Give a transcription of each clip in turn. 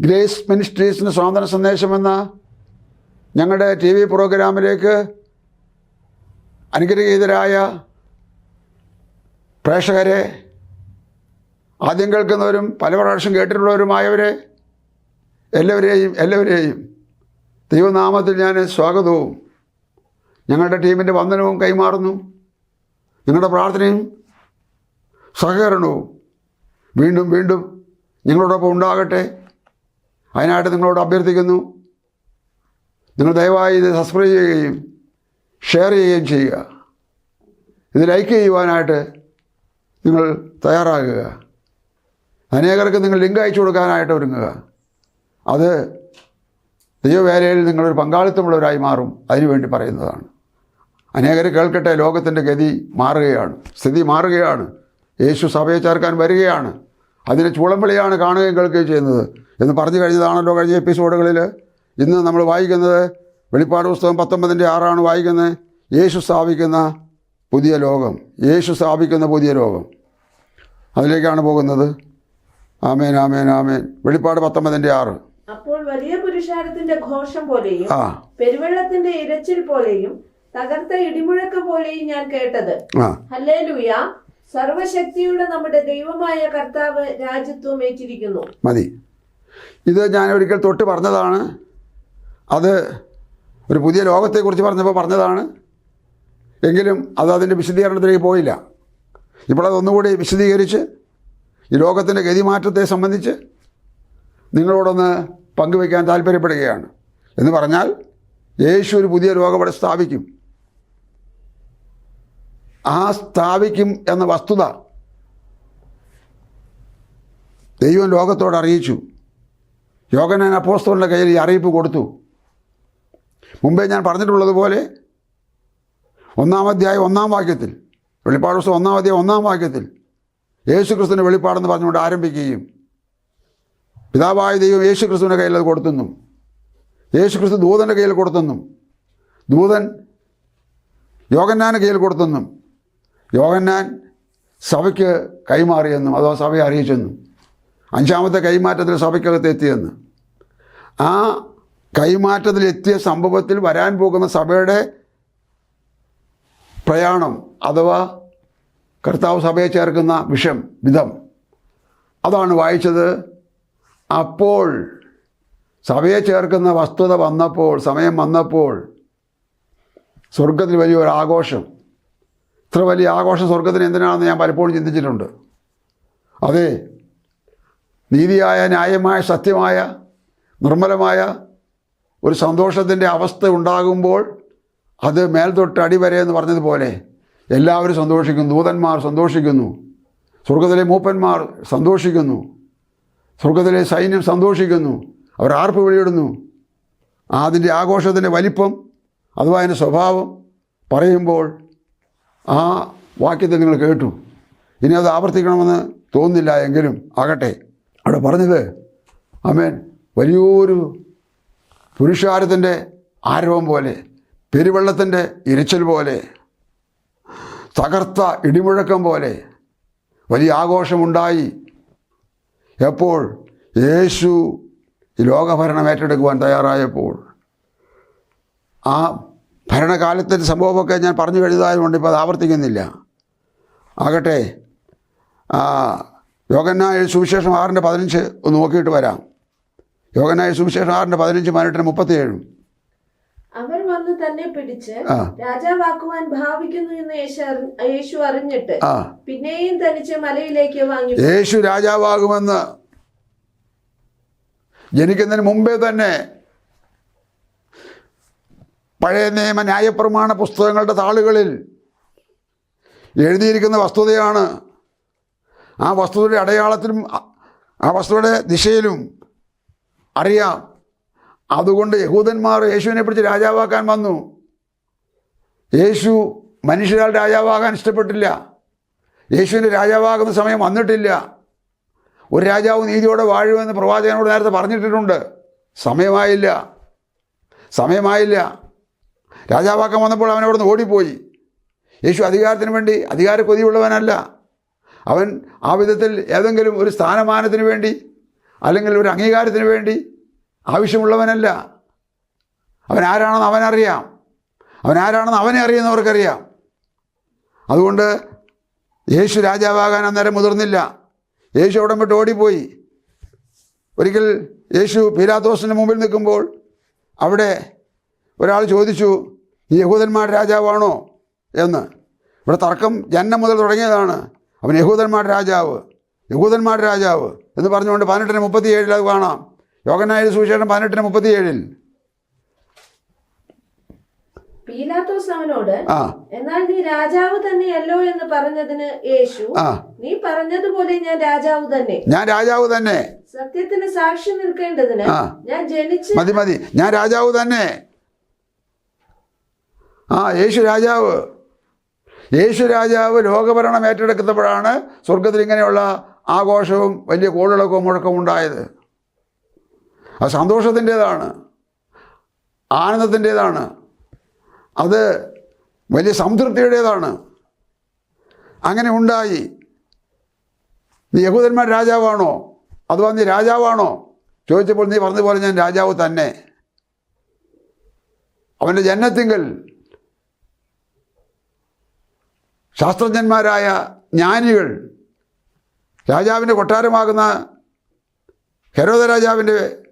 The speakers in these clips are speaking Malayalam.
ഗ്രേസ് മിനിസ്ട്രീസിന് സ്വാതന്ത്ര്യ സന്ദേശമെന്ന ഞങ്ങളുടെ ടി വി പ്രോഗ്രാമിലേക്ക് അനുഗ്രഹീതരായ പ്രേക്ഷകരെ ആദ്യം കേൾക്കുന്നവരും പല പ്രാവശ്യം കേട്ടിട്ടുള്ളവരുമായവരെ എല്ലാവരെയും എല്ലാവരെയും ദൈവനാമത്തിൽ ഞാൻ സ്വാഗതവും. ഞങ്ങളുടെ ടീമിന്റെ വന്ദനവും കൈമാറുന്നു. നിങ്ങളുടെ പ്രാർത്ഥനയും സഹകരണവും വീണ്ടും വീണ്ടും നിങ്ങളോടൊപ്പം ഉണ്ടാകട്ടെ. അതിനായിട്ട് നിങ്ങളോട് അഭ്യർത്ഥിക്കുന്നു. നിങ്ങൾ ദയവായി ഇത് സബ്സ്ക്രൈബ് ചെയ്യുകയും ഷെയർ ചെയ്യുകയും ചെയ്യുക. ഇത് ലൈക്ക് ചെയ്യുവാനായിട്ട് നിങ്ങൾ തയ്യാറാകുക. അനേകർക്ക് നിങ്ങൾ ലിങ്ക് അയച്ചു കൊടുക്കാനായിട്ട് ഒരുങ്ങുക. അത് ദൈവവേലയിൽ നിങ്ങളൊരു പങ്കാളിത്തമുള്ളവരായി മാറും. അതിനുവേണ്ടി പറയുന്നതാണ്. അനേകർ കേൾക്കട്ടെ ലോകത്തിന്റെ ഗതി മാറുകയാണ്. സ്ഥിതി മാറുകയാണ്. യേശു സഭയെ ചേർക്കാൻ വരികയാണ്. അതിന് ചൂളംവിളിയാണ് കാണുകയും കേൾക്കുകയും ചെയ്യുന്നത്. എന്ന് പറഞ്ഞു കഴിഞ്ഞതാണല്ലോ കഴിഞ്ഞ എപ്പിസോഡുകളിൽ. ഇന്ന് നമ്മൾ വായിക്കുന്നത് വെളിപ്പാട് പുസ്തകം പത്തൊമ്പതിന്റെ ആറാണ് വായിക്കുന്നത്. യേശു സ്ഥാപിക്കുന്ന പുതിയ ലോകം. യേശു സ്ഥാപിക്കുന്ന പുതിയ ലോകം. അതിലേക്കാണ് പോകുന്നത്. ആമേൻ ആമേൻ ആമേൻ. വെളിപ്പാട് പത്തൊമ്പതിന്റെ ആറ്. അപ്പോൾ വലിയ പുരുഷാരത്തിന്റെ ഘോഷം പോലെയും പെരുവെള്ളത്തിന്റെ ഇരച്ചിൽ പോലെയും തകർത്ത ഇടിമുഴക്കം പോലെയും ഞാൻ കേട്ടത്. ഹല്ലേലൂയ. സർവശക്തിയുടെ നമ്മുടെ ദൈവമായ കർത്താവ് രാജ്യത്വം ഏറ്റിരിക്കുന്നു. മതി. ഇത് ഞാൻ ഒരിക്കൽ തൊട്ട് പറഞ്ഞതാണ്. അത് ഒരു പുതിയ ലോകത്തെക്കുറിച്ച് പറഞ്ഞപ്പോൾ പറഞ്ഞതാണ്. എങ്കിലും അത് അതിന്റെ വിശദീകരണത്തിലേക്ക് പോയില്ല. ഇപ്പോൾ അതൊന്നുകൂടി വിശദീകരിച്ച് ഈ ലോകത്തിന്റെ ഗതിമാറ്റത്തെ സംബന്ധിച്ച് നിങ്ങളോടൊന്ന് പങ്കുവയ്ക്കാൻ താല്പര്യപ്പെടുകയാണ്. എന്ന് പറഞ്ഞാൽ യേശു ഒരു പുതിയ ലോകം ഇവിടെ സ്ഥാപിക്കും. ആ സ്ഥാപിക്കും എന്ന വസ്തുത ദൈവം ലോകത്തോട് അറിയിച്ചു. യോഗനാൻ അപ്പോസ്തോലിന്റെ കയ്യിൽ ഈ അറിയിപ്പ് കൊടുത്തു. മുമ്പേ ഞാൻ പറഞ്ഞിട്ടുള്ളതുപോലെ ഒന്നാം അധ്യായം ഒന്നാം വാക്യത്തിൽ വെളിപ്പാട് ദിവസം ഒന്നാം അധ്യായം ഒന്നാം വാക്യത്തിൽ യേശു ക്രിസ്തുവിന്റെ വെളിപ്പാടെന്ന് പറഞ്ഞുകൊണ്ട് ആരംഭിക്കുകയും പിതാവായ ദൈവം യേശു ക്രിസ്തുവിന്റെ കയ്യിൽ അത് കൊടുത്തെന്നും യേശു ക്രിസ്തു ദൂതന്റെ കയ്യിൽ കൊടുത്തെന്നും ദൂതൻ യോഗന്നാന്റെ കയ്യിൽ കൊടുത്തെന്നും യോഗന്നാൻ സഭയ്ക്ക് കൈമാറിയെന്നും അതോ സഭയെ അറിയിച്ചെന്നും. അഞ്ചാമത്തെ കൈമാറ്റത്തിൽ സഭയ്ക്കകത്ത് എത്തിയെന്ന്. ആ കൈമാറ്റത്തിലെത്തിയ സംഭവത്തിൽ വരാൻ പോകുന്ന സഭയുടെ പ്രയാണം അഥവാ കർത്താവ് സഭയെ ചേർക്കുന്ന വിഷം വിധം അതാണ് വായിച്ചത്. അപ്പോൾ സഭയെ ചേർക്കുന്ന വസ്തുത വന്നപ്പോൾ സമയം വന്നപ്പോൾ സ്വർഗത്തിൽ വലിയൊരു ആഘോഷം. ഇത്ര വലിയ ആഘോഷം സ്വർഗത്തിന് എന്തിനാണെന്ന് ഞാൻ പലപ്പോഴും ചിന്തിച്ചിട്ടുണ്ട്. അതെ നീതിയായ ന്യായമായ സത്യമായ നിർമ്മലമായ ഒരു സന്തോഷത്തിന്റെ അവസ്ഥ ഉണ്ടാകുമ്പോൾ അത് മേൽതൊട്ട് അടിവരെ എന്ന് പറഞ്ഞതുപോലെ എല്ലാവരും സന്തോഷിക്കുന്നു. ദൂതന്മാർ സന്തോഷിക്കുന്നു. സ്വർഗത്തിലെ മൂപ്പന്മാർ സന്തോഷിക്കുന്നു. സ്വർഗത്തിലെ സൈന്യം സന്തോഷിക്കുന്നു. അവർ ആർപ്പ് വിളിയിടുന്നു. അതിന്റെ ആഘോഷത്തിന്റെ വലിപ്പം അഥവാ അതിന്റെ സ്വഭാവം പറയുമ്പോൾ ആ വാക്യത്തെ നിങ്ങൾ കേട്ടു. ഇനി അത് ആവർത്തിക്കണമെന്ന് തോന്നുന്നില്ല എങ്കിലും ആകട്ടെ. അവിടെ പറഞ്ഞത് അമേൻ വലിയൊരു പുരുഷാരത്തിന്റെ ആരവം പോലെ പെരുവെള്ളത്തിന്റെ ഇരച്ചൽ പോലെ തകർത്ത ഇടിമുഴക്കം പോലെ വലിയ ആഘോഷമുണ്ടായി. എപ്പോൾ? യേശു ലോകഭരണം ഏറ്റെടുക്കുവാൻ തയ്യാറായപ്പോൾ. ആ ഭരണകാലത്തിന്റെ സംഭവമൊക്കെ ഞാൻ പറഞ്ഞു കഴിഞ്ഞതായതുകൊണ്ട് ഇപ്പോൾ അത് ആവർത്തിക്കുന്നില്ല. ആകട്ടെ ആ, യോഗന്നായ സുവിശേഷം ആറിന്റെ പതിനഞ്ച് ഒന്ന് നോക്കിയിട്ട് വരാം. യോഗനായ സുവിശേഷം ആറിന്റെ പതിനഞ്ച് പതിനെട്ടിന് മുപ്പത്തിയേഴും. അവർ വന്ന് തന്നെ പിടിച്ച്. രാജാവാക്കുവാൻ ഭാവിക്കുന്നു എന്ന് യേശു അറിഞ്ഞിട്ട് പിന്നെയും തനിച്ച് മലയിലേക്ക് വാങ്ങി. യേശു രാജാവാകുമെന്ന് ജനിക്കുന്നതിന് മുമ്പേ തന്നെ പഴയ നിയമ ന്യായപ്രമാണ പുസ്തകങ്ങളുടെ താളുകളിൽ എഴുതിയിരിക്കുന്ന വസ്തുതയാണ് ആ വസ്തുവിന്റെ അടയാളത്തിലും ആ- വസ്തുവിടെ ദിശയിലും അറിയാം. അതുകൊണ്ട് യഹൂദന്മാർ യേശുവിനെ പിടിച്ച് രാജാവാക്കാൻ വന്നു. യേശു മനുഷ്യരാൽ രാജാവാകാൻ ഇഷ്ടപ്പെട്ടില്ല. യേശുവിന്റെ രാജാവാകുന്ന സമയം വന്നിട്ടില്ല. ഒരു രാജാവ് നീതിയോടെ വാഴുമെന്ന് പ്രവാചകനോട് നേരത്തെ പറഞ്ഞിട്ടിട്ടുണ്ട്. സമയമായില്ല. സമയമായില്ല. രാജാവാക്കാൻ വന്നപ്പോൾ അവിടെ ഓടിപ്പോയി. യേശു അധികാരത്തിന് വേണ്ടി അധികാര കൊതിയുള്ളവനല്ല അവൻ ആ വിധത്തിൽ ഏതെങ്കിലും ഒരു സ്ഥാനമാനത്തിന് വേണ്ടി അല്ലെങ്കിൽ ഒരു അംഗീകാരത്തിന് വേണ്ടി ആവശ്യമുള്ളവനല്ല. അവൻ ആരാണെന്ന് അവനറിയാം. അവൻ ആരാണെന്ന് അവനെ അറിയുന്നവർക്കറിയാം. അതുകൊണ്ട് യേശു രാജാവാകാൻ അന്നേരം മുതിർന്നില്ല. യേശു അവിടം വിട്ട് ഓടിപ്പോയി. ഒരിക്കൽ യേശു പീലാത്തോസിന്റെ മുമ്പിൽ നിൽക്കുമ്പോൾ അവിടെ ഒരാൾ ചോദിച്ചു യഹൂദന്മാർ രാജാവാണോ? എന്ന്. ഇവിടെ തർക്കം ജന്മം മുതൽ തുടങ്ങിയതാണ്. അവൻ യഹൂദന്മാരുടെ രാജാവ് യഹൂദന്മാരുടെ രാജാവ് എന്ന് പറഞ്ഞുകൊണ്ട് പതിനെട്ടിന് മുപ്പത്തി ഏഴിൽ അത് കാണാം. യോഗനായ സുവിശേഷം പതിനെട്ടിന് മുപ്പത്തിയേഴിൽ. പീലാത്തോസ് അവനോട് എന്നാൽ നീ രാജാവ് തന്നെയല്ലോ എന്ന് പറഞ്ഞതിന് യേശു നീ പറഞ്ഞതുപോലെ ഞാൻ രാജാവ് തന്നെ. ഞാൻ രാജാവ് തന്നെ. സത്യത്തിന് സാക്ഷി നിൽക്കേണ്ടതിന് ഞാൻ ജനിച്ച് മതി മതി. ഞാൻ രാജാവ് തന്നെ. ആ യേശു രാജാവ്. യേശു രാജാവ് ലോകഭരണം ഏറ്റെടുക്കുന്നപ്പോഴാണ് സ്വർഗത്തിൽ ഇങ്ങനെയുള്ള ആഘോഷവും വലിയ കോളിളക്കവും മുഴക്കവും ഉണ്ടായത്. അത് സന്തോഷത്തിന്റേതാണ്. ആനന്ദത്തിന്റേതാണ്. അത് വലിയ സംതൃപ്തിയുടേതാണ്. അങ്ങനെ ഉണ്ടായി. നീ യഹൂദന്മാർ രാജാവാണോ? അഥവാ നീ രാജാവാണോ? ചോദിച്ചപ്പോൾ നീ പറഞ്ഞ പോലെ ഞാൻ രാജാവ് തന്നെ. അവന്റെ ജന്നത്തിങ്കൽ ശാസ്ത്രജ്ഞന്മാരായ ജ്ഞാനികൾ രാജാവിന്റെ കൊട്ടാരമാകുന്ന ഹെരോദ രാജാവിന്റെ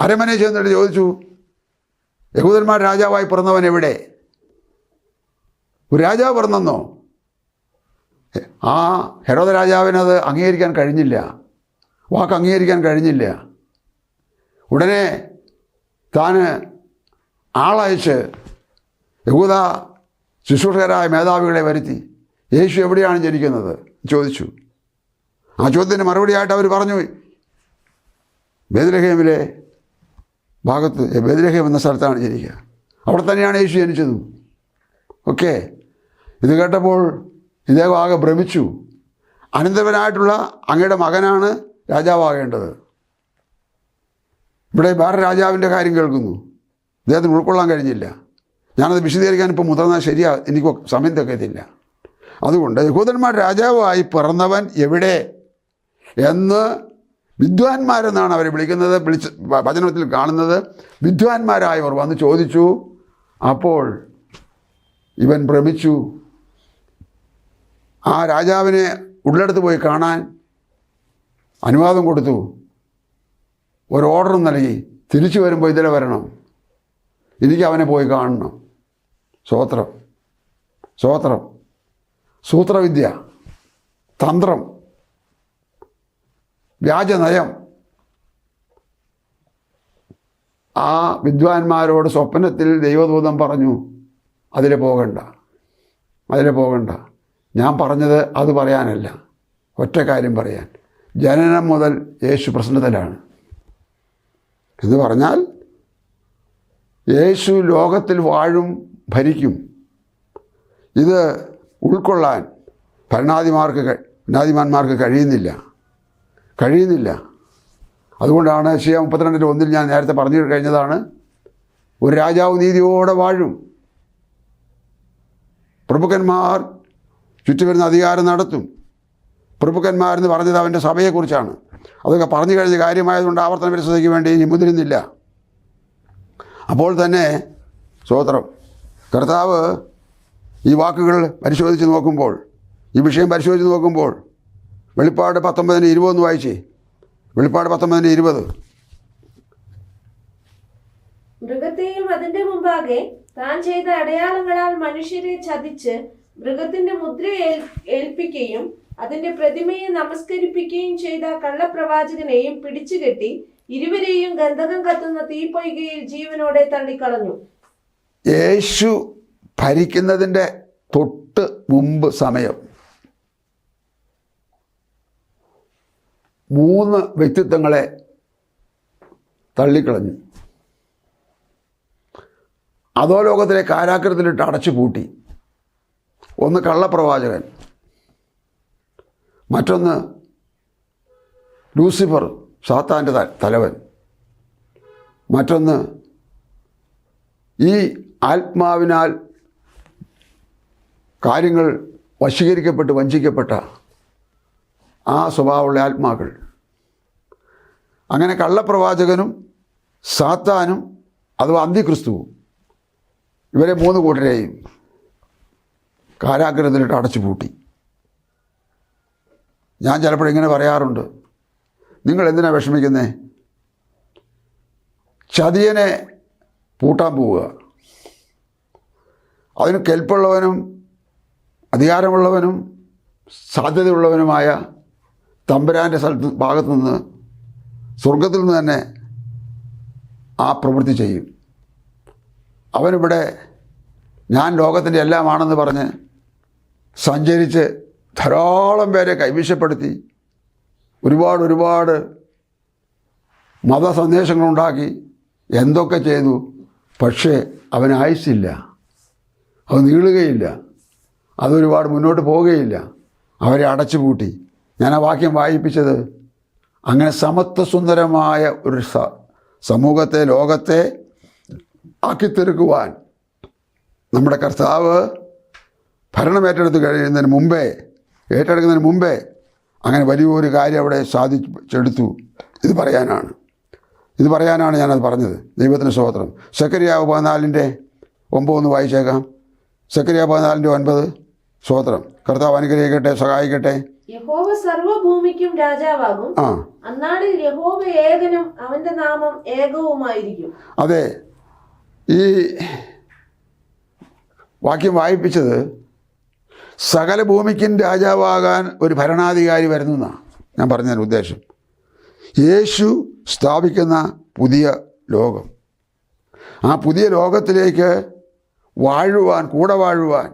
അരമനയിൽ ചെന്നിട്ട് ചോദിച്ചു യഹൂദന്മാർ രാജാവായി പിറന്നവൻ എവിടെ? ഒരു രാജാവ് പിറന്നെന്നോ? ആ ഹെരോദ രാജാവിനത് അംഗീകരിക്കാൻ കഴിഞ്ഞില്ല. വാക്ക് അംഗീകരിക്കാൻ കഴിഞ്ഞില്ല. ഉടനെ താൻ ആളയച്ച് യഹൂദ ശുശ്രൂഷകരായ മേധാവികളെ വരുത്തി. യേശു എവിടെയാണ് ജനിക്കുന്നത്? ചോദിച്ചു. ആ ചോദ്യത്തിന് മറുപടിയായിട്ട് അവർ പറഞ്ഞു. ബേദ്രഹേമിലെ ഭാഗത്ത് ബേദ്രഹേം എന്ന സ്ഥലത്താണ് ജനിക്കുക. അവിടെ തന്നെയാണ് യേശു ജനിച്ചതും. ഓക്കെ. ഇത് കേട്ടപ്പോൾ ഇദ്ദേഹം ആകെ ഭ്രമിച്ചു. അനന്തവനായിട്ടുള്ള അങ്ങയുടെ മകനാണ് രാജാവാകേണ്ടത്. ഇവിടെ വേറെ രാജാവിന്റെ കാര്യം കേൾക്കുന്നു. ഇദ്ദേഹത്തിന് ഉൾക്കൊള്ളാൻ കഴിഞ്ഞില്ല. ഞാനത് വിശദീകരിക്കാൻ ഇപ്പോൾ മുതിർന്നാൽ ശരിയാ എനിക്ക് സമയം തികയത്തില്ല. അതുകൊണ്ട് യഹൂദന്മാർ രാജാവായി പിറന്നവൻ എവിടെ എന്ന് വിദ്വാൻമാരെന്നാണ് അവരെ വിളിക്കുന്നത്. വിളിച്ച് വചനത്തിൽ കാണുന്നത്. വിദ്വാൻമാരായവർ വന്ന് ചോദിച്ചു അപ്പോൾ ഇവൻ ഭ്രമിച്ചു. ആ രാജാവിനെ ഉള്ളിടത്ത് പോയി കാണാൻ അനുവാദം കൊടുത്തു. ഒരു ഓർഡർ നൽകി. തിരിച്ചു വരുമ്പോൾ ഇതിലെ വരണം. എനിക്ക് അവനെ പോയി കാണണം. സ്വോത്രം. സ്വോത്രം. സൂത്രവിദ്യ തന്ത്രം വ്യാജനയം. ആ വിദ്വാൻമാരോട് സ്വപ്നത്തിൽ ദൈവദൂതം പറഞ്ഞു അതിൽ പോകണ്ട അതിൽ പോകണ്ട. ഞാൻ പറഞ്ഞത് അത് പറയാനല്ല ഒറ്റ കാര്യം പറയാൻ. ജനനം മുതൽ യേശു പ്രശ്നത്തിലാണ് എന്ന് പറഞ്ഞാൽ യേശു ലോകത്തിൽ വാഴും ഭരിക്കും. ഇത് ഉൾക്കൊള്ളാൻ ഭരണാധിമാർക്ക് ഭരണാധിമാന്മാർക്ക് കഴിയുന്നില്ല. കഴിയുന്നില്ല. അതുകൊണ്ടാണ് ഷിയ മുപ്പത്തിരണ്ടിന്റെ ഒന്നിൽ ഞാൻ നേരത്തെ പറഞ്ഞു കഴിഞ്ഞതാണ് ഒരു രാജാവ് നീതിയോടെ വാഴും. പ്രഭുക്കന്മാർ ചുറ്റുവരുന്ന അധികാരം നടത്തും. പ്രഭുക്കന്മാരെന്ന് പറഞ്ഞത് അവന്റെ സഭയെക്കുറിച്ചാണ്. അതൊക്കെ പറഞ്ഞു കഴിഞ്ഞ കാര്യമായതുകൊണ്ട് ആവർത്തന പരിശോധനയ്ക്ക് വേണ്ടി ഇനി മുതിരുന്നില്ല. അപ്പോൾ തന്നെ സ്വോത്രം കർത്താവ് ഈ വാക്കുകൾ പരിശോധിച്ച് നോക്കുമ്പോൾ ഈ വിഷയം പരിശോധിച്ച് നോക്കുമ്പോൾ വെളിപ്പാട് പത്തൊമ്പതിന് ഇരുപതെന്ന് വായിച്ചേ. വെളിപ്പാട് പത്തൊമ്പതിന് ഇരുപത്. മൃഗത്തെയും അതിന്റെ മുമ്പാകെ താൻ ചെയ്ത അടയാളങ്ങളാൽ മനുഷ്യരെ ചതിച്ച് മൃഗത്തിന്റെ മുദ്ര ഏൽ- ഏൽപ്പിക്കുകയും അതിന്റെ പ്രതിമയെ നമസ്കരിപ്പിക്കുകയും ചെയ്ത കള്ളപ്രവാചകനെയും പിടിച്ചുകെട്ടി ഇരുവരെയും ഗന്ധകം കത്തുന്ന തീപ്പൊയ്കയിൽ ജീവനോടെ തള്ളിക്കളഞ്ഞു. യേശു ഭരിക്കുന്നതിന്റെ തൊട്ട് മുമ്പ് സമയം. മൂന്ന് വ്യക്തിത്വങ്ങളെ തള്ളിക്കളഞ്ഞു. അതോ ലോകത്തിലെ കാരാഗ്രഹത്തിലിട്ട് അടച്ചു പൂട്ടി ഒന്ന് കള്ളപ്രവാചകൻ. മറ്റൊന്ന് ലൂസിഫർ സാത്താന്റെ തലവൻ. മറ്റൊന്ന് ഈ ആത്മാവിനാൽ കാര്യങ്ങൾ വശീകരിക്കപ്പെട്ട് വഞ്ചിക്കപ്പെട്ട ആ സ്വഭാവമുള്ള ആത്മാക്കൾ. അങ്ങനെ കള്ളപ്രവാചകനും സാത്താനും അഥവാ അന്തിക്രിസ്തുവും ഇവരെ മൂന്ന് കൂട്ടരെയും കാരാഗ്രഹത്തിലിട്ട് അടച്ചു പൂട്ടി. ഞാൻ ചിലപ്പോൾ ഇങ്ങനെ പറയാറുണ്ട്. നിങ്ങൾ എന്തിനാണ് വിഷമിക്കുന്നേ? ചതിയനെ പൂട്ടാൻ പോവുക. അതിന് കെൽപ്പുള്ളവനും അധികാരമുള്ളവനും സാധ്യതയുള്ളവനുമായ തമ്പുരാന്റെ സ്ഥലത്ത് ഭാഗത്തു നിന്ന് സ്വർഗത്തിൽ നിന്ന് തന്നെ ആ പ്രവൃത്തി ചെയ്യും. അവനിവിടെ ഞാൻ ലോകത്തിന്റെ എല്ലാമാണെന്ന് പറഞ്ഞ് സഞ്ചരിച്ച് ധാരാളം പേരെ കൈവശപ്പെടുത്തി ഒരുപാട് ഒരുപാട് മത സന്ദേശങ്ങളുണ്ടാക്കി എന്തൊക്കെ ചെയ്തു പക്ഷേ അവൻ ആയുസില്ല അവൻ നീളുകയില്ല. അതൊരുപാട് മുന്നോട്ട് പോവുകയില്ല. അവരെ അടച്ചുപൂട്ടി ഞാൻ ആ വാക്യം വായിപ്പിച്ചത് അങ്ങനെ സമത്വസുന്ദരമായ ഒരു സമൂഹത്തെ ലോകത്തെ ആക്കിത്തീർക്കുവാൻ നമ്മുടെ കർത്താവ് ഭരണം ഏറ്റെടുത്ത് കഴിയുന്നതിന് മുമ്പേ ഏറ്റെടുക്കുന്നതിന് മുമ്പേ അങ്ങനെ വലിയൊരു കാര്യം അവിടെ സാധിച്ചെടുത്തു. ഇത് പറയാനാണ്. ഇത് പറയാനാണ് ഞാനത് പറഞ്ഞത്. ദൈവത്തിന് സ്തോത്രം. സെക്കരിയാവ് പതിനാലിന്റെ ഒമ്പതൊന്ന് വായിച്ചേക്കാം. സെക്കരിയാവ് പതിനാലിന്റെ ഒൻപത്. സ്തോത്രം. കർത്താവ് അനുഗ്രഹിക്കട്ടെ സഹായിക്കട്ടെ. യഹോവ സർവഭൂമിക്കും രാജാവാകും. ആ. അന്നാളിൽ യഹോവ ഏകനും അവന്റെ നാമം ഏകവുമായിരിക്കും. അതെ ഈ വാക്യം വായിപ്പിച്ചത് സകല ഭൂമിക്കും രാജാവാകാൻ ഒരു ഭരണാധികാരി വരുന്നതാണ് ഞാൻ പറഞ്ഞതിന് ഉദ്ദേശം. യേശു സ്ഥാപിക്കുന്ന പുതിയ ലോകം. ആ പുതിയ ലോകത്തിലേക്ക് വാഴുവാൻ കൂടെ വാഴുവാൻ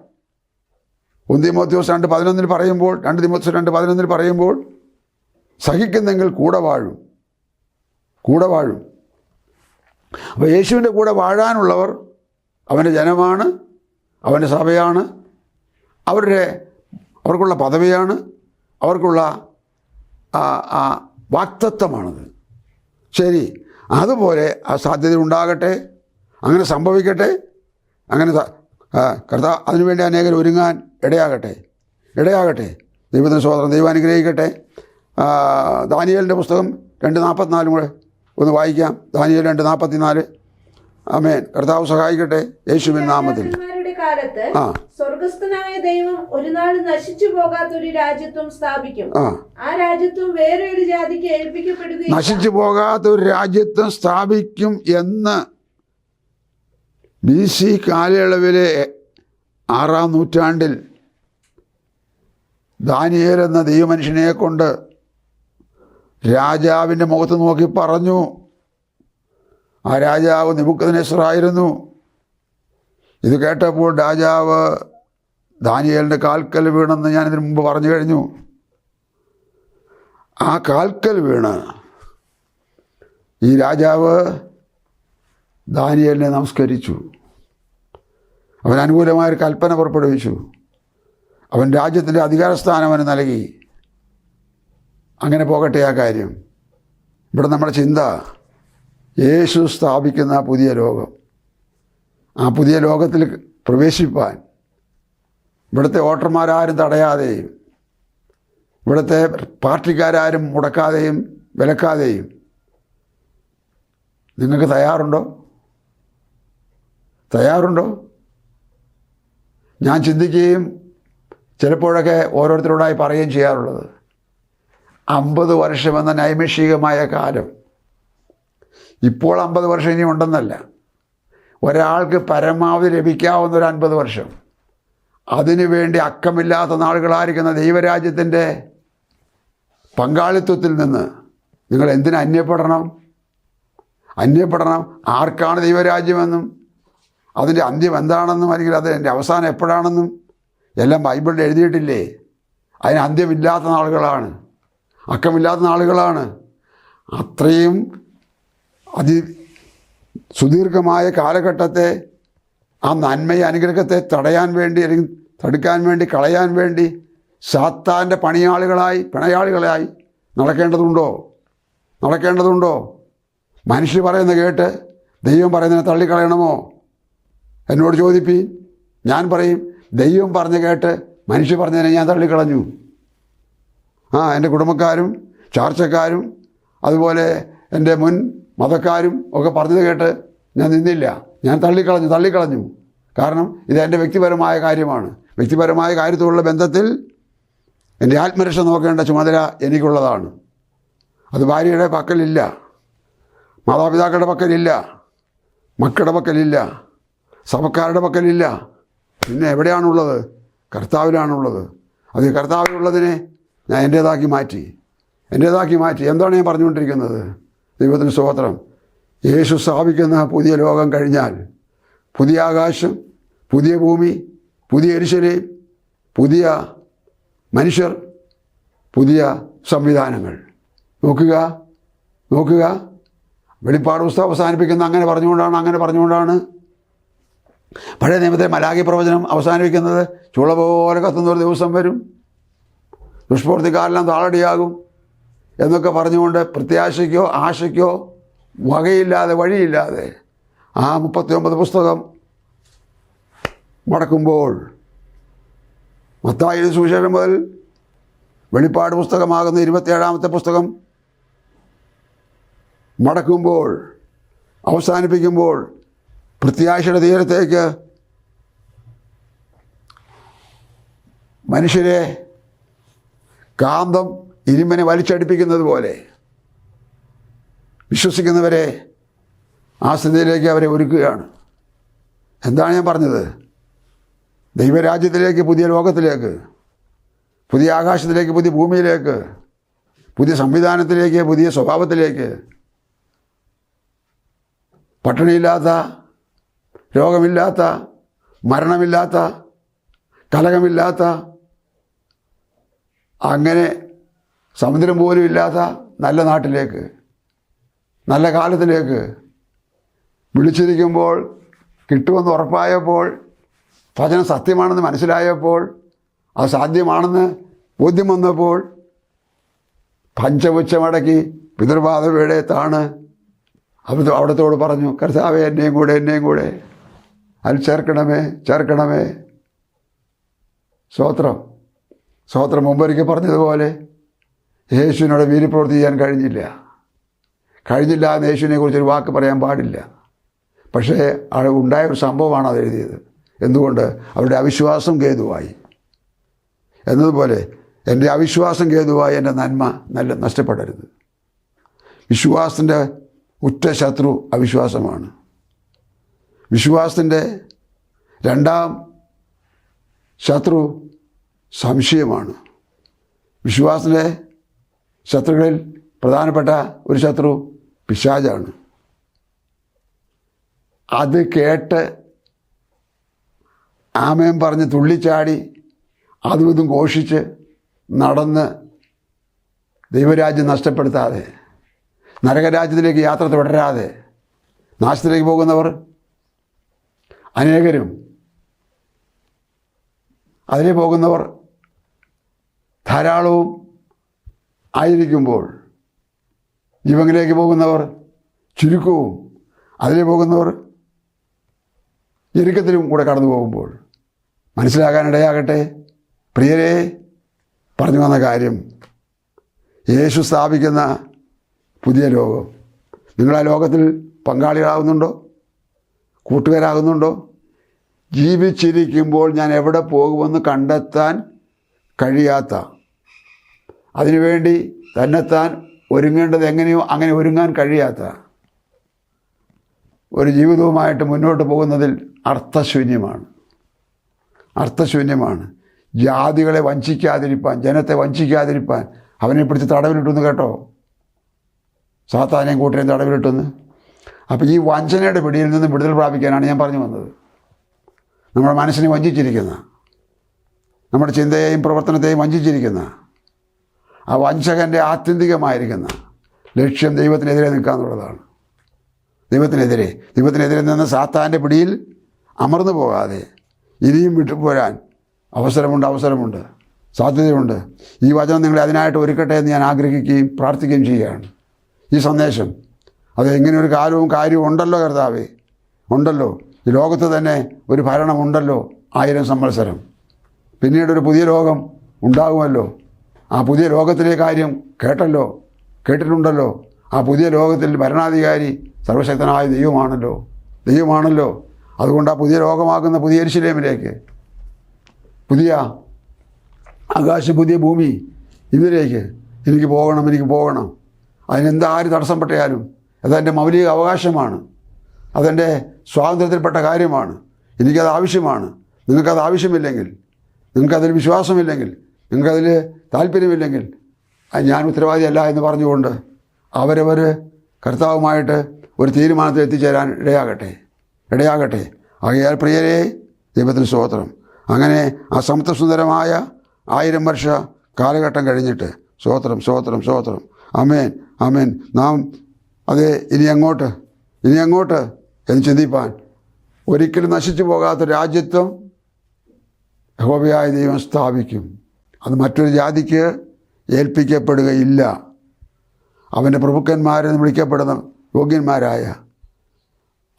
ഒന്ന് തിമോത്യോസ് രണ്ട് പതിനൊന്നിൽ പറയുമ്പോൾ രണ്ട് തിമോത്യോസ് രണ്ട് പതിനൊന്നിൽ പറയുമ്പോൾ സഹിക്കുന്നെങ്കിൽ കൂടെ വാഴും. കൂടെ വാഴും. അപ്പോൾ യേശുവിന്റെ കൂടെ വാഴാനുള്ളവർ അവന്റെ ജനമാണ് അവന്റെ സഭയാണ് അവരുടെ അവർക്കുള്ള പദവിയാണ് അവർക്കുള്ള വാക്തത്വമാണത്. ശരി അതുപോലെ ആ സാധ്യത ഉണ്ടാകട്ടെ അങ്ങനെ സംഭവിക്കട്ടെ അങ്ങനെ കർത്താവ് അതിനുവേണ്ടി അനേകർ ഒരുങ്ങാൻ ഇടയാകട്ടെ ഇടയാകട്ടെ. ദൈവത്തിന് സ്വതന്ത്രം ദൈവം അനുഗ്രഹിക്കട്ടെ. ദാനിയലിന്റെ പുസ്തകം രണ്ട് നാൽപ്പത്തിനാലും കൂടെ ഒന്ന് വായിക്കാം. ദാനിയൽ രണ്ട് നാൽപ്പത്തിനാല്. അമേൻ കർത്താവ് സഹായിക്കട്ടെ യേശുവിൻ നാമത്തിൽ. കാലത്ത് സ്വർഗസ്ഥനായ ദൈവം ഒരു നാൾ നശിച്ചു പോകാത്ത ഒരു രാജ്യത്വം സ്ഥാപിക്കും. ആ. ആ രാജ്യത്വം വേറെ ഒരു ജാതിക്ക് ഏൽപ്പിക്കപ്പെടുകയും നശിച്ചു പോകാത്ത ഒരു രാജ്യത്വം സ്ഥാപിക്കും എന്ന് ബി സി കാലയളവിലെ ആറാം നൂറ്റാണ്ടിൽ ദാനിയേൽ എന്ന ദൈവമനുഷ്യനെ കൊണ്ട് രാജാവിന്റെ മുഖത്ത് നോക്കി പറഞ്ഞു. ആ രാജാവ് നിബുക്കതിനെസറായിരുന്നു ഇത് കേട്ടപ്പോൾ രാജാവ് ദാനിയേലിന്റെ കാൽക്കൽ വീണെന്ന് ഞാനിതിന് മുമ്പ് പറഞ്ഞു കഴിഞ്ഞു. ആ കാൽക്കൽ വീണ് ഈ രാജാവ് ദാനിയേലിനെ നമസ്കരിച്ചു. അവൻ അനുകൂലമായൊരു കൽപ്പന പുറപ്പെടുവിച്ചു. അവൻ രാജ്യത്തിന്റെ അധികാരസ്ഥാനം അവന് നൽകി. അങ്ങനെ പോകട്ടെ ആ കാര്യം. ഇവിടെ നമ്മുടെ ചിന്ത യേശു സ്ഥാപിക്കുന്ന പുതിയ ലോകം. ആ പുതിയ ലോകത്തിൽ പ്രവേശിപ്പാൻ. ഇവിടുത്തെ വോട്ടർമാരാരും തടയാതെയും ഇവിടുത്തെ പാർട്ടിക്കാരും മുടക്കാതെയും വിലക്കാതെയും. നിങ്ങൾക്ക് തയ്യാറുണ്ടോ? തയ്യാറുണ്ടോ? ഞാൻ ചിന്തിക്കുകയും ചിലപ്പോഴൊക്കെ ഓരോരുത്തരോടായി പറയുകയും ചെയ്യാറുള്ളത്. അമ്പത് വർഷമെന്ന നൈമിഷികമായ കാലം. ഇപ്പോൾ അമ്പത് വർഷം ഇനി ഉണ്ടെന്നല്ല. ഒരാൾക്ക് പരമാവധി ലഭിക്കാവുന്ന ഒരു അൻപത് വർഷം. അതിനു വേണ്ടി അക്കമില്ലാത്ത നാളുകളായിരിക്കുന്ന ദൈവരാജ്യത്തിന്റെ പങ്കാളിത്വത്തിൽ നിന്ന് നിങ്ങൾ എന്തിനു അന്യപ്പെടണം? അന്യപ്പെടണം ആർക്കാണ് ദൈവരാജ്യമെന്നും അതിന്റെ അന്ത്യം എന്താണെന്നും അല്ലെങ്കിൽ അതിന്റെ അവസാനം എപ്പോഴാണെന്നും എല്ലാം ബൈബിളിൽ എഴുതിയിട്ടില്ലേ? അതിന് അന്ത്യമില്ലാത്ത നാളുകളാണ്. അക്കമില്ലാത്ത നാളുകളാണ്. അത്രയും അതി സുദീർഘമായ കാലഘട്ടത്തെ ആ നന്മയെ അനുഗ്രഹത്തെ തടയാൻ വേണ്ടി അല്ലെങ്കിൽ തടുക്കാൻ വേണ്ടി കളയാൻ വേണ്ടി സാത്താന്റെ പണിയാളുകളായി പിണയാളികളായി നടക്കേണ്ടതുണ്ടോ? നടക്കേണ്ടതുണ്ടോ? മനുഷ്യർ പറയുന്നത് കേട്ട് ദൈവം പറയുന്നതിനെ തള്ളിക്കളയണമോ? എന്നോട് ചോദിപ്പി. ഞാൻ പറയും ദൈവം പറഞ്ഞു കേട്ട് മനുഷ്യർ പറഞ്ഞതിനെ ഞാൻ തള്ളിക്കളഞ്ഞു. ആ എന്റെ കുടുംബക്കാരും ചാർച്ചക്കാരും അതുപോലെ എന്റെ മുൻ മതക്കാരും ഒക്കെ പറഞ്ഞത് കേട്ട് ഞാൻ നിന്നില്ല. ഞാൻ തള്ളിക്കളഞ്ഞു തള്ളിക്കളഞ്ഞു. കാരണം ഇത് എന്റെ വ്യക്തിപരമായ കാര്യമാണ്. വ്യക്തിപരമായ കാര്യത്തോടുള്ള ബന്ധത്തിൽ എന്റെ ആത്മരക്ഷ നോക്കേണ്ട ചുമതല എനിക്കുള്ളതാണ്. അത് ഭാര്യയുടെ പക്കലില്ല. മാതാപിതാക്കളുടെ പക്കലില്ല. മക്കളുടെ പക്കലില്ല. സഭക്കാരുടെ പക്കലില്ല. പിന്നെ എവിടെയാണുള്ളത്? കർത്താവിലാണുള്ളത്. അത് കർത്താവിലുള്ളതിനെ ഞാൻ എന്റേതാക്കി മാറ്റി. എന്റേതാക്കി മാറ്റി. എന്താണ് ഞാൻ പറഞ്ഞുകൊണ്ടിരിക്കുന്നത്? ദൈവത്തിന് സ്തോത്രം. യേശു സ്ഥാപിക്കുന്ന പുതിയ ലോകം കഴിഞ്ഞാൽ പുതിയ ആകാശം പുതിയ ഭൂമി പുതിയ എരിശലേം പുതിയ മനുഷ്യർ പുതിയ സംവിധാനങ്ങൾ. നോക്കുക നോക്കുക. വെളിപ്പാട് പുസ്തകം അവസാനിപ്പിക്കുന്ന അങ്ങനെ പറഞ്ഞുകൊണ്ടാണ് അങ്ങനെ പറഞ്ഞുകൊണ്ടാണ് പഴയ നിയമത്തെ മലാഖി പ്രവചനം അവസാനിപ്പിക്കുന്നത് ചുള പോലെ കത്തുന്ന ഒരു ദിവസം വരും. ദുഷ്പ്രവൃത്തിക്കാരെല്ലാം താളടിയാകും എന്നൊക്കെ പറഞ്ഞുകൊണ്ട് പ്രത്യാശയ്ക്കോ ആശയ്ക്കോ വകയില്ലാതെ വഴിയില്ലാതെ ആ മുപ്പത്തിയൊമ്പത് പുസ്തകം മടക്കുമ്പോൾ മത്തായി സുവിശേഷം മുതൽ വെളിപ്പാട് പുസ്തകമാകുന്ന ഇരുപത്തിയേഴാമത്തെ പുസ്തകം മടക്കുമ്പോൾ അവസാനിപ്പിക്കുമ്പോൾ പ്രത്യാശയുടെ തീരത്തേക്ക് മനുഷ്യരെ കാന്തം ഇരുമ്പനെ വലിച്ചടിപ്പിക്കുന്നത് പോലെ വിശ്വസിക്കുന്നവരെ ആ സ്ഥിതിയിലേക്ക് അവരെ ഒരുക്കുകയാണ്. എന്താണ് ഞാൻ പറഞ്ഞത്? ദൈവരാജ്യത്തിലേക്ക് പുതിയ ലോകത്തിലേക്ക് പുതിയ ആകാശത്തിലേക്ക് പുതിയ ഭൂമിയിലേക്ക് പുതിയ സംവിധാനത്തിലേക്ക് പുതിയ സ്വഭാവത്തിലേക്ക് പട്ടിണിയില്ലാത്ത രോഗമില്ലാത്ത മരണമില്ലാത്ത കലകമില്ലാത്ത അങ്ങനെ സമുദ്രം പോലും ഇല്ലാത്ത നല്ല നാട്ടിലേക്ക് നല്ല കാലത്തിലേക്ക് വിളിച്ചിരിക്കുമ്പോൾ കിട്ടുമെന്ന് ഉറപ്പായപ്പോൾ വചനം സത്യമാണെന്ന് മനസ്സിലായപ്പോൾ അത് സാധ്യമാണെന്ന് ബോധ്യം വന്നപ്പോൾ പഞ്ചപുച്ഛമടക്കി പിതൃപാതയുടെ താണ് അവർ അവിടത്തോട് പറഞ്ഞു കർത്താവെ എന്നെയും കൂടെ എന്നെയും കൂടെ. അതിൽ ചേർക്കണമേ ചേർക്കണമേ. സ്വോത്രം. സ്വോത്രം മുമ്പൊരിക്കൽ പറഞ്ഞതുപോലെ യേശുവിനോട് വീര്യപ്രവൃത്തി ചെയ്യാൻ കഴിഞ്ഞില്ല. കഴിഞ്ഞില്ല എന്ന് യേശുവിനെ കുറിച്ചൊരു വാക്ക് പറയാൻ പാടില്ല. പക്ഷേ ഉണ്ടായ ഒരു സംഭവമാണ് അത് എഴുതിയത്. എന്തുകൊണ്ട്? അവരുടെ അവിശ്വാസം കേതുവായി. എന്നതുപോലെ എന്റെ അവിശ്വാസം കേതുവായി എന്റെ നന്മ നല്ല നഷ്ടപ്പെടരുത്. വിശ്വാസത്തിന്റെ ഉറ്റ ശത്രു അവിശ്വാസമാണ്. വിശ്വാസത്തിന്റെ രണ്ടാം ശത്രു സംശയമാണ്. വിശ്വാസത്തിന്റെ ശത്രുക്കളിൽ പ്രധാനപ്പെട്ട ഒരു ശത്രു പിശാചാണ്. അത് കേട്ട് ആമയം പറഞ്ഞ് തുള്ളിച്ചാടി അതും ഇതും ഘോഷിച്ച് നടന്ന് ദൈവരാജ്യം നഷ്ടപ്പെടുത്താതെ നരകരാജ്യത്തിലേക്ക് യാത്ര തുടരാതെ നാശത്തിലേക്ക് പോകുന്നവർ അനേകരും അതിലെ പോകുന്നവർ ധാരാളവും ആയിരിക്കുമ്പോൾ ജീവങ്ങളിലേക്ക് പോകുന്നവർ ചുരുക്കവും അതിലെ പോകുന്നവർ ഞെരുക്കത്തിലും കൂടെ കടന്നു പോകുമ്പോൾ മനസ്സിലാകാനിടയാകട്ടെ. പ്രിയരെ പറഞ്ഞു വന്ന കാര്യം യേശു സ്ഥാപിക്കുന്ന പുതിയ ലോകം. നിങ്ങൾ ആ ലോകത്തിൽ പങ്കാളികളാകുന്നുണ്ടോ കൂട്ടുകാരാകുന്നുണ്ടോ? ജീവിച്ചിരിക്കുമ്പോൾ ഞാൻ എവിടെ പോകുമെന്ന് കണ്ടെത്താൻ കഴിയാത്ത. അതിനുവേണ്ടി തന്നെത്താൻ ഒരുങ്ങേണ്ടത് എങ്ങനെയോ അങ്ങനെ ഒരുങ്ങാൻ കഴിയാത്ത. ഒരു ജീവിതവുമായിട്ട് മുന്നോട്ട് പോകുന്നതിൽ അർത്ഥശൂന്യമാണ്. അർത്ഥശൂന്യമാണ്. ജാതികളെ വഞ്ചിക്കാതിരിപ്പാൻ ജനത്തെ വഞ്ചിക്കാതിരിപ്പാൻ അവനെ പിടിച്ച് തടവിലിട്ടെന്ന് കേട്ടോ. സാത്താനെയും കൂട്ടിനെയും തടവിലിട്ടെന്ന്. അപ്പോൾ ഈ വഞ്ചനയുടെ പിടിയിൽ നിന്ന് വിടുതൽ പ്രാപിക്കാനാണ് ഞാൻ പറഞ്ഞു വന്നത്. നമ്മുടെ മനസ്സിനെ വഞ്ചിച്ചിരിക്കുന്ന നമ്മുടെ ചിന്തയെയും പ്രവർത്തനത്തെയും വഞ്ചിച്ചിരിക്കുന്ന ആ വഞ്ചകന്റെ ആത്യന്തികമായിരിക്കുന്ന ലക്ഷ്യം ദൈവത്തിനെതിരെ നിൽക്കുക എന്നുള്ളതാണ്. ദൈവത്തിനെതിരെ ദൈവത്തിനെതിരെ നിന്ന് സാത്താന്റെ പിടിയിൽ അമർന്നു പോകാതെ ഇനിയും വിട്ടുപോരാൻ അവസരമുണ്ട് അവസരമുണ്ട് സാധ്യതയുണ്ട്. ഈ വചനം നിങ്ങളെ അതിനായിട്ട് ഒരുക്കട്ടെ എന്ന് ഞാൻ ആഗ്രഹിക്കുകയും പ്രാർത്ഥിക്കുകയും ചെയ്യുകയാണ്. ഈ സന്ദേശം അത് എങ്ങനെ ഒരു കാലവും കാര്യവും ഉണ്ടല്ലോ കർത്താവേ. ഉണ്ടല്ലോ. ഈ ലോകത്ത് തന്നെ ഒരു ഭരണമുണ്ടല്ലോ ആയിരം സംവത്സരം. പിന്നീട് ഒരു പുതിയ ലോകം ഉണ്ടാകുമല്ലോ. ആ പുതിയ ലോകത്തിലെ കാര്യം കേട്ടല്ലോ. കേട്ടിട്ടുണ്ടല്ലോ. ആ പുതിയ ലോകത്തിൽ ഭരണാധികാരി സർവശക്തനായ ദൈവമാണല്ലോ. ദൈവമാണല്ലോ. അതുകൊണ്ട് ആ പുതിയ ലോകമാക്കുന്ന പുതിയ എരിശിലേമിലേക്ക് പുതിയ ആകാശം പുതിയ ഭൂമി ഇതിലേക്ക് എനിക്ക് പോകണം എനിക്ക് പോകണം. അതിനെന്താ ആര് തടസ്സപ്പെട്ടാലും അതെന്റെ മൗലിക അവകാശമാണ്. അതെന്റെ സ്വാതന്ത്ര്യത്തിൽപ്പെട്ട കാര്യമാണ്. എനിക്കത് ആവശ്യമാണ്. നിങ്ങൾക്കത് ആവശ്യമില്ലെങ്കിൽ നിങ്ങൾക്കതിൽ വിശ്വാസമില്ലെങ്കിൽ നിങ്ങൾക്കതിൽ താല്പര്യമില്ലെങ്കിൽ ഞാൻ ഉത്തരവാദിയല്ല എന്ന് പറഞ്ഞുകൊണ്ട് അവരവർ കർത്താവുമായിട്ട് ഒരു തീരുമാനത്തിൽ എത്തിച്ചേരാൻ ഇടയാകട്ടെ. ഇടയാകട്ടെ. ആകയാൽ പ്രിയരെ ദൈവത്തിന് സ്തോത്രം. അങ്ങനെ ആ സമത്വസുന്ദരമായ ആയിരം വർഷ കാലഘട്ടം കഴിഞ്ഞിട്ട് സ്തോത്രം സ്തോത്രം സ്തോത്രം. അമേൻ അമേൻ നാം അത് ഇനി അങ്ങോട്ട് ഇനി അങ്ങോട്ട് എന്ന് ചിന്തിപ്പാൻ. ഒരിക്കലും നശിച്ചു പോകാത്ത രാജ്യത്വം യഹോവയായ ദൈവം സ്ഥാപിക്കും. അത് മറ്റൊരു ജാതിക്ക് ഏൽപ്പിക്കപ്പെടുകയില്ല. അവന്റെ പ്രഭുക്കന്മാരെന്ന് വിളിക്കപ്പെടുന്ന യോഗ്യന്മാരായ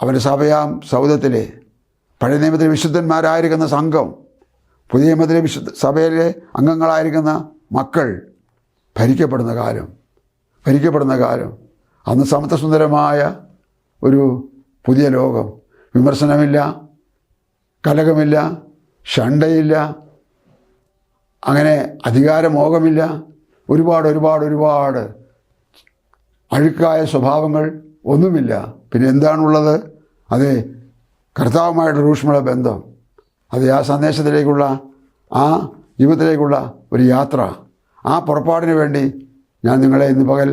അവന്റെ സഭയാം സൗദത്തിലെ പഴയ നിയമത്തിലെ വിശുദ്ധന്മാരായിരിക്കുന്ന സംഘം പുതിയ നിയമത്തിലെ വിശുദ്ധ സഭയിലെ അംഗങ്ങളായിരിക്കുന്ന മക്കൾ ഭരിക്കപ്പെടുന്ന കാലം ഭരിക്കപ്പെടുന്ന കാലം അന്ന് സമത്വസുന്ദരമായ ഒരു പുതിയ ലോകം. വിമർശനമില്ല കലകമില്ല ഷണ്ടയില്ല അങ്ങനെ അധികാരമോഹമില്ല. ഒരുപാട് ഒരുപാട് ഒരുപാട് അഴുക്കായ സ്വഭാവങ്ങൾ ഒന്നുമില്ല. പിന്നെ എന്താണുള്ളത്? അത് കർത്താവുമായിട്ട് രൂക്ഷ്മള ബന്ധം. അത് ആ സന്ദേശത്തിലേക്കുള്ള ആ ജീവിതത്തിലേക്കുള്ള ഒരു യാത്ര. ആ പുറപ്പാടിന് വേണ്ടി ഞാൻ നിങ്ങളെ ഇന്ന് പകൽ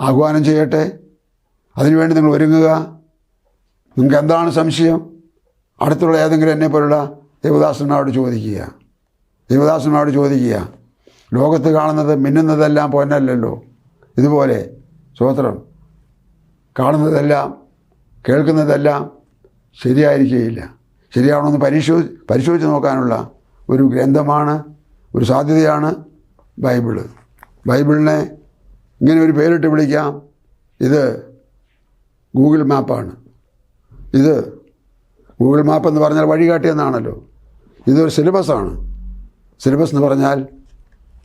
ആഹ്വാനം ചെയ്യട്ടെ. അതിനുവേണ്ടി നിങ്ങൾ ഒരുങ്ങുക. നിങ്ങൾക്ക് എന്താണ് സംശയം? അടുത്തുള്ള ഏതെങ്കിലും എന്നെ പോലുള്ള ദേവദാസന്മാരോട് ചോദിക്കുക. ദേവദാസന്മാരോട് ചോദിക്കുക. ലോകത്ത് കാണുന്നത് മിന്നുന്നതെല്ലാം പൊന്നല്ലല്ലോ. ഇതുപോലെ സ്വോത്രം. കാണുന്നതെല്ലാം കേൾക്കുന്നതെല്ലാം ശരിയായിരിക്കുകയില്ല. ശരിയാണോന്ന് പരിശോ പരിശോധിച്ച് നോക്കാനുള്ള ഒരു ഗ്രന്ഥമാണ് ഒരു സാധ്യതയാണ് ബൈബിൾ. ബൈബിളിനെ ഇങ്ങനെ ഒരു പേരിട്ട് വിളിക്കാം. ഇത് ഗൂഗിൾ മാപ്പാണ്. ഇത് ഗൂഗിൾ മാപ്പ് എന്ന് പറഞ്ഞാൽ വഴികാട്ടിയെന്നാണല്ലോ. ഇതൊരു സിലബസാണ്. സിലബസ് എന്ന് പറഞ്ഞാൽ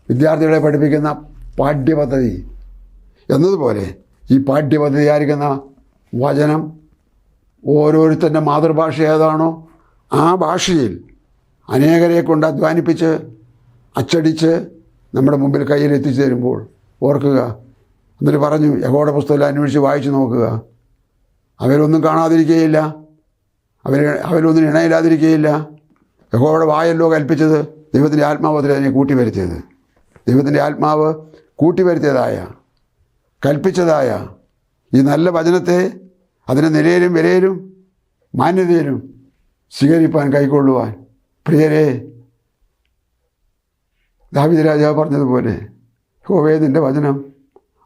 വിദ്യാർത്ഥികളെ പഠിപ്പിക്കുന്ന പാഠ്യപദ്ധതി. എന്നതുപോലെ ഈ പാഠ്യപദ്ധതി ആയിരിക്കുന്ന വചനം ഓരോരുത്തന്റെ മാതൃഭാഷ ഏതാണോ ആ ഭാഷയിൽ അനേകരെ കൊണ്ട് അധ്വാനിപ്പിച്ച് അച്ചടിച്ച് നമ്മുടെ മുമ്പിൽ കയ്യിൽ എത്തിച്ചു തരുമ്പോൾ ഓർക്കുക. എന്നിട്ട് പറഞ്ഞു യഹോയുടെ പുസ്തകം അന്വേഷിച്ച് വായിച്ചു നോക്കുക. അവരൊന്നും കാണാതിരിക്കുകയില്ല. അവർ അവരൊന്നും ഇണയില്ലാതിരിക്കുകയില്ല. യഹോയുടെ വായല്ലോ കൽപ്പിച്ചത് ദൈവത്തിന്റെ ആത്മാവ് അതിൽ അതിനെ കൂട്ടി വരുത്തിയത് ദൈവത്തിന്റെ ആത്മാവ് കൂട്ടി വരുത്തിയതായ കൽപ്പിച്ചതായ ഈ നല്ല വചനത്തെ അതിനെ നിലയിലും വിലയിലും മാന്യതയിലും സ്വീകരിപ്പാൻ കൈക്കൊള്ളുവാൻ. പ്രിയരെ ദാവിദ് രാജാവ് പറഞ്ഞതുപോലെ ഹോവേ നിന്റെ വചനം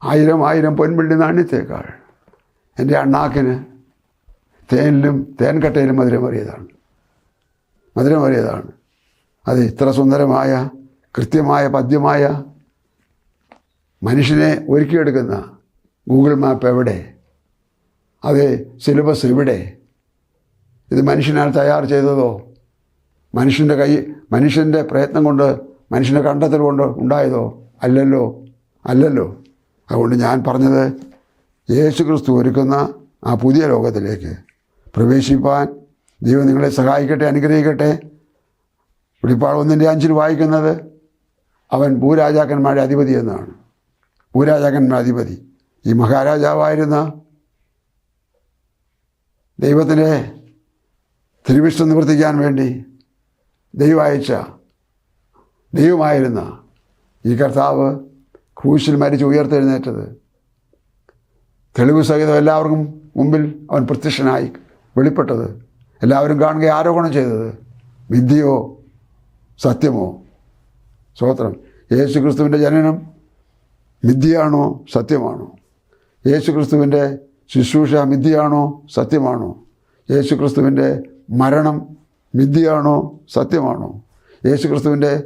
ആയിരം ആയിരം പൊൻപിള്ളി നാണ്യത്തേക്കാൾ എന്റെ അണ്ണാക്കിന് തേനിലും തേൻകട്ടയിലും മധുരമേറിയതാണ് മധുരമേറിയതാണ് അത് ഇത്ര സുന്ദരമായ കൃത്യമായ പദ്യമായ മനുഷ്യനെ ഒരുക്കിയെടുക്കുന്ന ഗൂഗിൾ മാപ്പ് എവിടെ? അത് സിലബസ് എവിടെ? ഇത് മനുഷ്യനാൽ തയ്യാർ ചെയ്തതോ? മനുഷ്യന്റെ കൈ മനുഷ്യന്റെ പ്രയത്നം കൊണ്ട് മനുഷ്യന്റെ കണ്ടെത്തൽ കൊണ്ട് ഉണ്ടായതോ? അല്ലല്ലോ അല്ലല്ലോ. അതുകൊണ്ട് ഞാൻ പറഞ്ഞത് യേശു ക്രിസ്തു ഒരുക്കുന്ന ആ പുതിയ ലോകത്തിലേക്ക് പ്രവേശിപ്പാൻ ദൈവം നിങ്ങളെ സഹായിക്കട്ടെ അനുഗ്രഹിക്കട്ടെ. വെളിപ്പാട് ഒന്നിന്റെ അഞ്ചിൽ വായിക്കുന്നത് അവൻ ഭൂരാജാക്കന്മാരുടെ അധിപതി എന്നാണ്. ഭൂരാജാക്കന്മാരുടെ അധിപതി. ഈ മഹാരാജാവായിരുന്ന ദൈവത്തിന്റെ തിരുവിഷ്ടം നിവർത്തിക്കാൻ വേണ്ടി ദൈവം അയച്ച ദൈവമായിരുന്ന ഈ കർത്താവ് ക്രൂശിൽ മരിച്ച് ഉയർത്തെഴുന്നേറ്റത്. തെളിവ് സഹിതം എല്ലാവർക്കും മുമ്പിൽ അവൻ പ്രത്യക്ഷനായി വെളിപ്പെട്ടത്. എല്ലാവരും കാണുക ആരോപണം ചെയ്തത്. വിദ്യയോ സത്യമോ? സ്വോത്രം യേശു ക്രിസ്തുവിന്റെ ജനനം മിഥ്യയാണോ സത്യമാണോ? യേശു ക്രിസ്തുവിന്റെ ശുശ്രൂഷ മിഥ്യയാണോ സത്യമാണോ? യേശു ക്രിസ്തുവിന്റെ മരണം മിഥ്യയാണോ സത്യമാണോ? യേശു ക്രിസ്തുവിന്റെ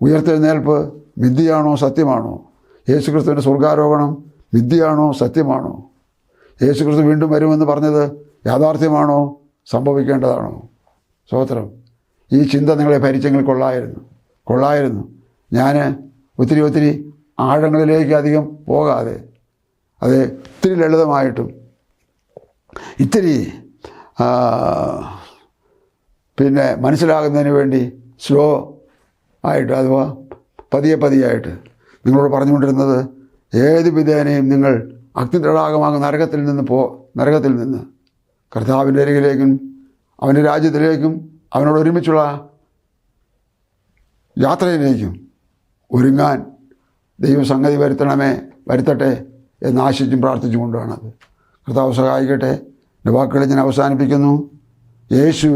ഉയർത്തെഴുന്നേൽപ്പ് മിഥ്യയാണോ സത്യമാണോ? യേശുക്രിസ്തുവിന്റെ സ്വർഗാരോഹണം വിദ്യയാണോ സത്യമാണോ? യേശുക്രിസ്തു വീണ്ടും വരുമെന്ന് പറഞ്ഞത് യാഥാർത്ഥ്യമാണോ? സംഭവിക്കേണ്ടതാണോ? സ്തോത്രം. ഈ ചിന്ത നിങ്ങളെ ഭരിച്ചെങ്കിൽ കൊള്ളായിരുന്നു. കൊള്ളായിരുന്നു. ഞാൻ ഒത്തിരി ഒത്തിരി ആഴങ്ങളിലേക്ക് അധികം പോകാതെ അത് ഇത്തിരി ലളിതമായിട്ടും ഇത്തിരി പിന്നെ മനസ്സിലാകുന്നതിന് വേണ്ടി സ്ലോ ആയിട്ട് അഥവാ പതിയെ പതിയായിട്ട് നിങ്ങളോട് പറഞ്ഞുകൊണ്ടിരുന്നത് ഏത് വിധേനയും നിങ്ങൾ അഗ്നിതടാകമാകുന്ന നരകത്തിൽ നിന്ന് പോ നരകത്തിൽ നിന്ന് കർത്താവിന്റെ അരികിലേക്കും അവന്റെ രാജ്യത്തിലേക്കും അവനോട് ഒരുമിച്ചുള്ള യാത്രയിലേക്കും ഒരുങ്ങാൻ ദൈവസംഗതി വരുത്തണമേ വരുത്തട്ടെ എന്ന് ആശിച്ചും പ്രാർത്ഥിച്ചും കൊണ്ടാണത് കർത്താവ് സഹായിക്കട്ടെ. എന്റെ വാക്കുകളെ ഞാൻ അവസാനിപ്പിക്കുന്നു. യേശു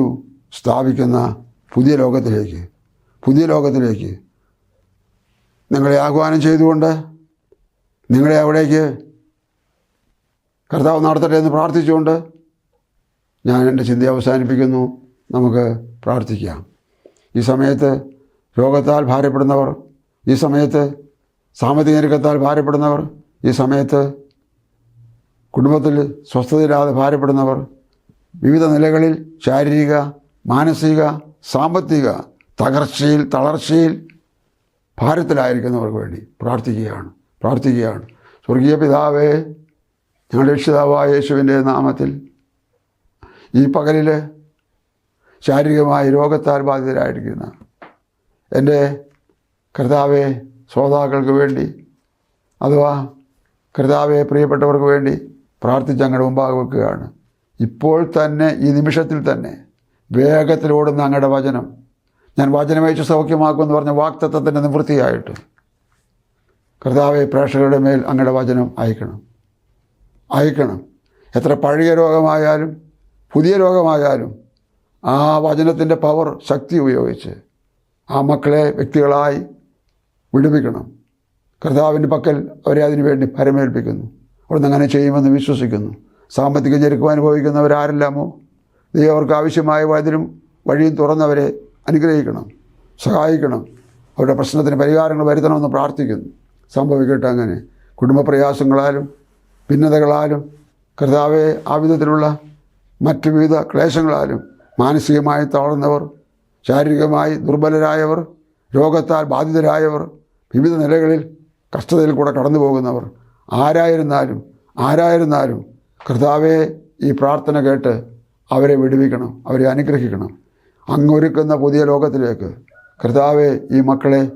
സ്ഥാപിക്കുന്ന പുതിയ ലോകത്തിലേക്ക് പുതിയ ലോകത്തിലേക്ക് നിങ്ങളെ ആഹ്വാനം ചെയ്തുകൊണ്ട് നിങ്ങളെ അവിടേക്ക് കർത്താവ് നടത്തട്ടെ എന്ന് പ്രാർത്ഥിച്ചുകൊണ്ട് ഞാൻ എന്റെ ചിന്ത അവസാനിപ്പിക്കുന്നു. നമുക്ക് പ്രാർത്ഥിക്കാം. ഈ സമയത്ത് രോഗത്താൽ ഭാരപ്പെടുന്നവർ ഈ സമയത്ത് സാമ്പത്തിക ഞെരുക്കത്താൽ ഭാരപ്പെടുന്നവർ ഈ സമയത്ത് കുടുംബത്തിൽ സ്വസ്ഥതയില്ലാതെ ഭാരപ്പെടുന്നവർ വിവിധ നിലകളിൽ ശാരീരിക മാനസിക സാമ്പത്തിക തകർച്ചയിൽ തളർച്ചയിൽ ഭാരത്തിലായിരിക്കുന്നവർക്ക് വേണ്ടി പ്രാർത്ഥിക്കുകയാണ് പ്രാർത്ഥിക്കുകയാണ്. സ്വർഗീയ പിതാവേ ഞങ്ങളുടെ രക്ഷിതാവായ യേശുവിന്റെ നാമത്തിൽ ഈ പകലിൽ ശാരീരികമായി രോഗത്താൽ ബാധിതരായിരിക്കുന്ന എന്റെ കർത്താവെ ശ്രോതാക്കൾക്ക് വേണ്ടി അഥവാ കർത്താവെ പ്രിയപ്പെട്ടവർക്ക് വേണ്ടി പ്രാർത്ഥിച്ച് അങ്ങയുടെ മുമ്പാകെ വെക്കുകയാണ്. ഇപ്പോൾ തന്നെ ഈ നിമിഷത്തിൽ തന്നെ വേഗത്തിലോടുന്ന അങ്ങയുടെ വചനം ഞാൻ വചനമയച്ച് സൗഖ്യമാക്കുമെന്ന് പറഞ്ഞ വാക്തത്വത്തിന്റെ നിവൃത്തിയായിട്ട് കർത്താവെ പ്രേക്ഷകരുടെ മേൽ അങ്ങയുടെ വചനം അയക്കണം. അയക്കണം. എത്ര പഴയ രോഗമായാലും പുതിയ രോഗമായാലും ആ വചനത്തിന്റെ പവർ ശക്തി ഉപയോഗിച്ച് ആ മക്കളെ വ്യക്തികളായി വിടുവിക്കണം. കർത്താവിന്റെ പക്കൽ അവരെ അതിനുവേണ്ടി പരമേൽപ്പിക്കുന്നു. അവിടുന്ന് അങ്ങനെ ചെയ്യുമെന്ന് വിശ്വസിക്കുന്നു. സാമ്പത്തിക ഞെരുക്കം അനുഭവിക്കുന്നവരാരെല്ലാമോ? ദൈവം അവർക്ക് ആവശ്യമായ വഴിയും തുറന്നവരെ അനുഗ്രഹിക്കണം സഹായിക്കണം. അവരുടെ പ്രശ്നത്തിന് പരിഹാരങ്ങൾ വരുത്തണമെന്ന് പ്രാർത്ഥിക്കുന്നു. സംഭവിക്കട്ടെ അങ്ങനെ. കുടുംബപ്രയാസങ്ങളാലും ഭിന്നതകളാലും കർത്താവെ ആ വിധത്തിലുള്ള മറ്റു വിവിധ ക്ലേശങ്ങളാലും മാനസികമായി തളർന്നവർ ശാരീരികമായി ദുർബലരായവർ രോഗത്താൽ ബാധിതരായവർ വിവിധ നിലകളിൽ കഷ്ടതയിൽ കൂടെ കടന്നു പോകുന്നവർ ആരായിരുന്നാലും ആരായിരുന്നാലും കർത്താവെ ഈ പ്രാർത്ഥന കേട്ട് അവരെ വിടുവിക്കണം അവരെ അനുഗ്രഹിക്കണം. അങ്ങൊരുക്കുന്ന പുതിയ ലോകത്തിലേക്ക്. കർത്താവെ ഈ മക്കളെ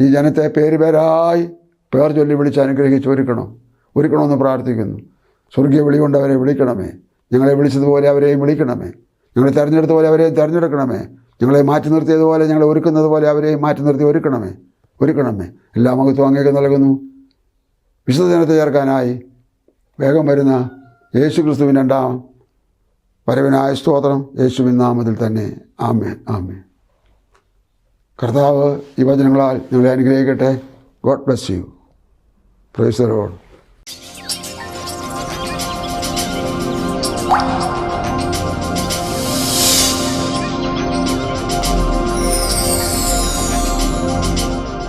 ഈ ജനത്തെ പേര് പേരായി പേർ ചൊല്ലി വിളിച്ച് അനുഗ്രഹിച്ച് ഒരുക്കണം. ഒരുക്കണമെന്ന് പ്രാർത്ഥിക്കുന്നു. സ്വർഗീയ വിളി കൊണ്ട് അവരെ വിളിക്കണമേ. ഞങ്ങളെ വിളിച്ചതുപോലെ അവരെയും വിളിക്കണമേ. ഞങ്ങളെ തിരഞ്ഞെടുത്ത പോലെ അവരെയും തിരഞ്ഞെടുക്കണമേ. ഞങ്ങളെ മാറ്റി നിർത്തിയതുപോലെ ഞങ്ങളെ ഒരുക്കുന്നത് പോലെ അവരെയും മാറ്റി നിർത്തി ഒരുക്കണമേ. ഒരുക്കണമേ. എല്ലാ മഹത്വം അങ്ങേക്ക് നൽകുന്നു. വിശുദ്ധ ദിനത്തെ ചേർക്കാനായി വേഗം വരുന്ന യേശു ക്രിസ്തുവിൻ രണ്ടാം വരവിനായ സ്തോത്രം യേശുവിൻ നാമത്തിൽ തന്നെ. ആമേ ആമേ കർത്താവ് ഈ വചനങ്ങളാൽ നിങ്ങളെ അനുഗ്രഹിക്കട്ടെ. God bless you. The Lord